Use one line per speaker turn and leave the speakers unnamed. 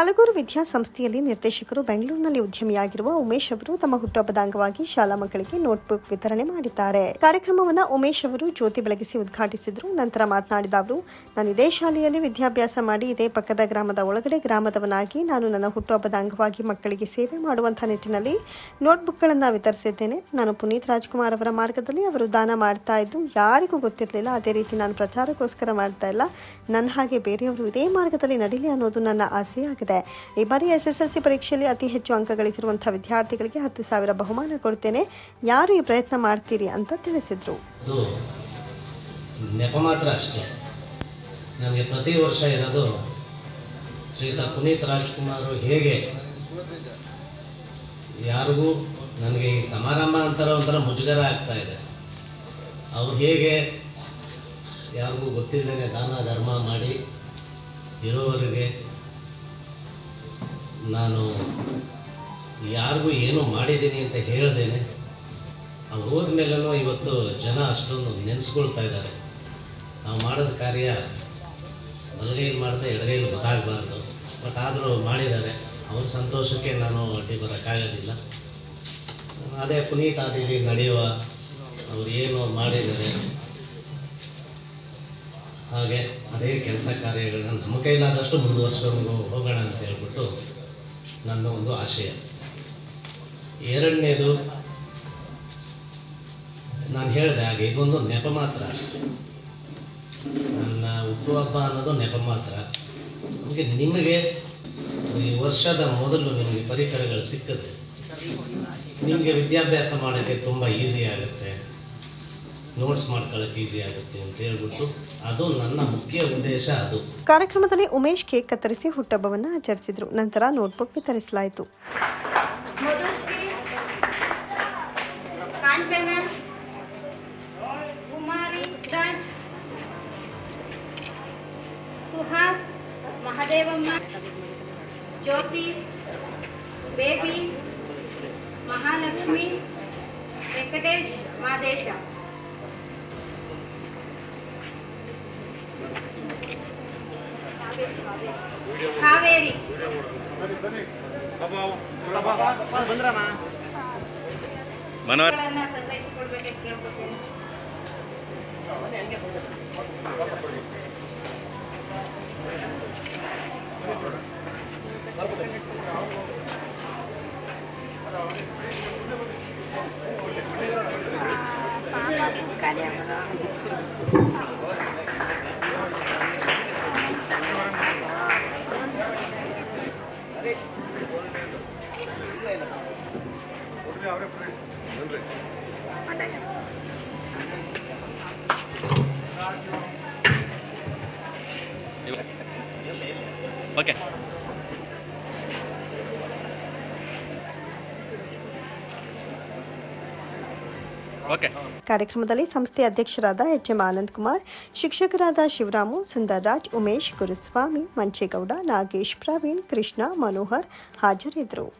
ಹಲಗೂರು ವಿದ್ಯಾಸಂಸ್ಥೆಯಲ್ಲಿ ನಿರ್ದೇಶಕರು ಬೆಂಗಳೂರಿನಲ್ಲಿ ಉದ್ಯಮಿಯಾಗಿರುವ ಉಮೇಶ್ ಅವರು ತಮ್ಮ ಹುಟ್ಟುಹಬ್ಬದ ಅಂಗವಾಗಿ ಶಾಲಾ ಮಕ್ಕಳಿಗೆ ನೋಟ್ಬುಕ್ ವಿತರಣೆ ಮಾಡಿದ್ದಾರೆ. ಕಾರ್ಯಕ್ರಮವನ್ನು ಉಮೇಶ್ ಅವರು ಜ್ಯೋತಿ ಬೆಳಗಿಸಿ ಉದ್ಘಾಟಿಸಿದರು. ನಂತರ ಮಾತನಾಡಿದ ಅವರು, ನಾನು ಇದೇ ಶಾಲೆಯಲ್ಲಿ ವಿದ್ಯಾಭ್ಯಾಸ ಮಾಡಿ ಇದೇ ಪಕ್ಕದ ಗ್ರಾಮದ ಒಳಗಡೆ ಗ್ರಾಮದವನಾಗಿ ನಾನು ನನ್ನ ಹುಟ್ಟುಹಬ್ಬದ ಅಂಗವಾಗಿ ಮಕ್ಕಳಿಗೆ ಸೇವೆ ಮಾಡುವಂತಹ ನಿಟ್ಟಿನಲ್ಲಿ ನೋಟ್ಬುಕ್ಗಳನ್ನು ವಿತರಿಸಿದ್ದೇನೆ. ನಾನು ಪುನೀತ್ ರಾಜ್ಕುಮಾರ್ ಅವರ ಮಾರ್ಗದಲ್ಲಿ ಅವರು ದಾನ ಮಾಡ್ತಾ ಇದ್ದು, ಯಾರಿಗೂ ಗೊತ್ತಿರಲಿಲ್ಲ. ಅದೇ ರೀತಿ ನಾನು ಪ್ರಚಾರಕ್ಕೋಸ್ಕರ ಮಾಡ್ತಾ ಇಲ್ಲ. ನನ್ನ ಹಾಗೆ ಬೇರೆಯವರು ಇದೇ ಮಾರ್ಗದಲ್ಲಿ ನಡೀಲಿ ಅನ್ನೋದು ನನ್ನ ಆಸೆ ಈ ಬಾರಿ ಎಸ್ ಎಸ್ ಎಲ್ ಸಿ ಪರೀಕ್ಷೆಯಲ್ಲಿ ಅತಿ ಹೆಚ್ಚು ಅಂಕ ಗಳಿಸಿರುವಂತಹ ವಿದ್ಯಾರ್ಥಿಗಳಿಗೆ ಹತ್ತು ಸಾವಿರ ಬಹುಮಾನ ಕೊಡ್ತೇನೆ. ಯಾರು ಈ ಪ್ರಯತ್ನ ಮಾಡ್ತೀರಿ ಅಂತ ತಿಳಿಸಿದ್ರು.
ನೆಪ ಮಾತ್ರ ಅಷ್ಟೇ. ನಮಗೆ ಪ್ರತಿ ವರ್ಷ ಇರೋದು ಶ್ರೀಯುತ ಪುನೀತ್ ರಾಜ್ಕುಮಾರ್ ಹೇಗೆ ಯಾರಿಗೂ ನನಗೆ ಈ ಸಮಾರಂಭ ಅಂತಾರ ಒಂಥರ ಮುಜುಗರ ಆಗ್ತಾ ಇದೆ. ಅವ್ರು ಹೇಗೆ ಯಾರಿಗೂ ಗೊತ್ತಿಲ್ಲದೇ ದಾನ ಧರ್ಮ ಮಾಡಿ ಇರೋವರೆಗೆ ನಾನು ಯಾರಿಗೂ ಏನು ಮಾಡಿದ್ದೀನಿ ಅಂತ ಹೇಳ್ದೇನೆ, ಅವ್ರು ಹೋದ್ಮೇಲೂ ಇವತ್ತು ಜನ ಅಷ್ಟೊಂದು ನೆನೆಸ್ಕೊಳ್ತಾ ಇದ್ದಾರೆ. ನಾವು ಮಾಡೋದು ಕಾರ್ಯ ಬಲಗೈಲಿ ಮಾಡಿದ್ರೆ ಎಡಗೈಲಿ ಗೊತ್ತಾಗಬಾರ್ದು. ಬಟ್ ಆದರೂ ಮಾಡಿದ್ದಾರೆ. ಅವ್ರ ಸಂತೋಷಕ್ಕೆ ನಾನು ಅಡ್ಡಿ ಬರೋಕ್ಕಾಗೋದಿಲ್ಲ. ಅದೇ ಪುನೀತ್ ಆದಿಲಿ ನಡೆಯುವ ಅವ್ರು ಏನು ಮಾಡಿದ್ದಾರೆ, ಹಾಗೆ ಅದೇ ಕೆಲಸ ಕಾರ್ಯಗಳನ್ನ ನಮ್ಮ ಕೈಲಾದಷ್ಟು ಮುಂದುವರ್ಸ್ಕೊಂಡು ಹೋಗೋಣ ಅಂತ ಹೇಳ್ಬಿಟ್ಟು ನನ್ನ ಒಂದು ಆಶಯ. ಎರಡನೇದು, ನಾನು ಹೇಳಿದೆ ಹಾಗೆ ಇದೊಂದು ನೆಪ ಮಾತ್ರ ಅಷ್ಟೆ. ನನ್ನ ಹುಟ್ಟುಹಬ್ಬ ಅನ್ನೋದು ನೆಪ ಮಾತ್ರ. ನಮಗೆ ನಿಮಗೆ ಈ ವರ್ಷದ ಮೊದಲು ನಿಮಗೆ ಪರಿಕರಗಳು ಸಿಕ್ಕಿದ್ರೆ ನಿಮಗೆ ವಿದ್ಯಾಭ್ಯಾಸ ಮಾಡೋಕ್ಕೆ ತುಂಬ ಈಸಿ ಆಗುತ್ತೆ. ನೋಟ್ಸ್ ಮಾಡ್ಕೊಳ್ಳೋಕೆ ಈಸಿ ಆಗುತ್ತೆ ಅಂತ ಹೇಳ್ಬಿಟ್ಟು ಅದು ನನ್ನ ಮುಖ್ಯ ಉದ್ದೇಶ ಅದು.
ಕಾರ್ಯಕ್ರಮದಲ್ಲಿ ಉಮೇಶ್ ಕೇಕ್ ಕತ್ತರಿಸಿ ಹುಟ್ಟಹಬ್ಬವನ್ನು ಆಚರಿಸಿದ್ರು. ನಂತರ ನೋಟ್ಬುಕ್ ವಿತರಿಸಲಾಯಿತು.
ಸುಹಾಸ್ ಮಹದೇವಮ್ಮ ಜ್ಯೋತಿ ಬೇಬಿ ಮಹಾಲಕ್ಷ್ಮಿ ವೆಂಕಟೇಶ್ ಮಾದೇಶ. ಕಾವೇರಿ
ಮನೋಹರ್
ಗಳನ್ನ ಸಂಗ್ರಹಿಸಿಕೊಳ್ಬೇಕಂತ
Okay.
ಕಾರ್ಯಕ್ರಮದಲ್ಲಿ ಸಂಸ್ಥೆ ಅಧ್ಯಕ್ಷರಾದ ಎಚ್ ಎಂ ಆನಂದ್ ಕುಮಾರ್ ಶಿಕ್ಷಕರಾದ ಶಿವರಾಮು, ಸುಂದರ್ರಾಜ್, ಉಮೇಶ್, ಗುರುಸ್ವಾಮಿ, ಮಂಚೇಗೌಡ, ನಾಗೇಶ್, ಪ್ರವೀಣ್, ಕೃಷ್ಣ, ಮನೋಹರ್ ಹಾಜರಿದ್ದರು.